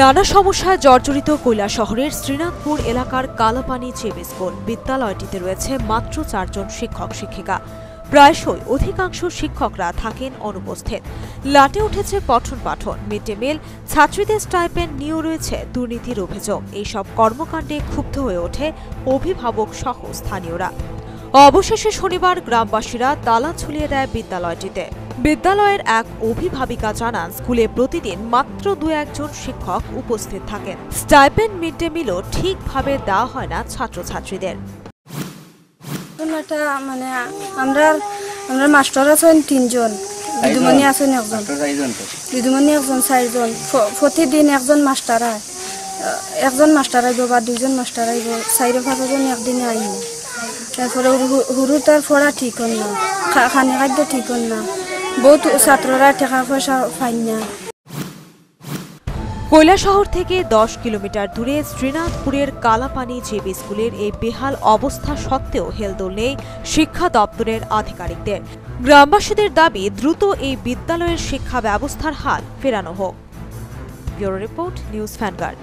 নানা সমস্যায় জর্জরিত কৈলা শহরের শ্রীনাথপুর এলাকার কালাপানি চেবে স্কুল বিদ্যালয়টিতে রয়েছে মাত্র চারজন শিক্ষক শিক্ষিকা। প্রায়শই অধিকাংশ শিক্ষকরা থাকেন অনুপস্থিত। লাটে উঠেছে পঠন পাঠন মিড ডে মিল, ছাত্রীদের স্টাইপেন্ড নিয়েও রয়েছে দুর্নীতির অভিযোগ। এইসব কর্মকাণ্ডে ক্ষুব্ধ হয়ে ওঠে অভিভাবক সহ স্থানীয়রা। অবশেষে শনিবার গ্রামবাসীরা তালা ঝুলিয়ে দেয় বিদ্যালয়টিতে। বিদ্যালয়ের এক অভিভাবিকা জানান স্কুলে প্রতিদিন মাত্র দু একজন শিক্ষক উপস্থিত থাকেন। স্টাইপেন্ড মিড ডে মিলও ঠিকভাবে দেওয়া হয় না ছাত্রছাত্রীদের। মানে আমরা আমরা মাস্টার আছেন তিনজন দিদিমণি আছেন একজন। দিদিমণি একজন চারজন। প্রতিদিন একজন মাস্টার আয়। একজন মাস্টার আইব বা দুইজন মাস্টার আইব চাইরে পাঁচজন একদিনে আইব। তারপরে হুরু তার পড়া ঠিক হন না। খানি খাদ্য ঠিক হন না। বহুত ছাত্ররা টাকা পয়সা পাই না। কৈলাসহর থেকে দশ কিলোমিটার দূরে শ্রীনাথপুরের কালাপানি জেবি স্কুলের এই বেহাল অবস্থা সত্ত্বেও হেলদোল নেই শিক্ষা দপ্তরের আধিকারিকদের। গ্রামবাসীদের দাবি, দ্রুত এই বিদ্যালয়ের শিক্ষা ব্যবস্থার হাল ফেরানো হোক। Bureau report, news ফ্যানগার্ড।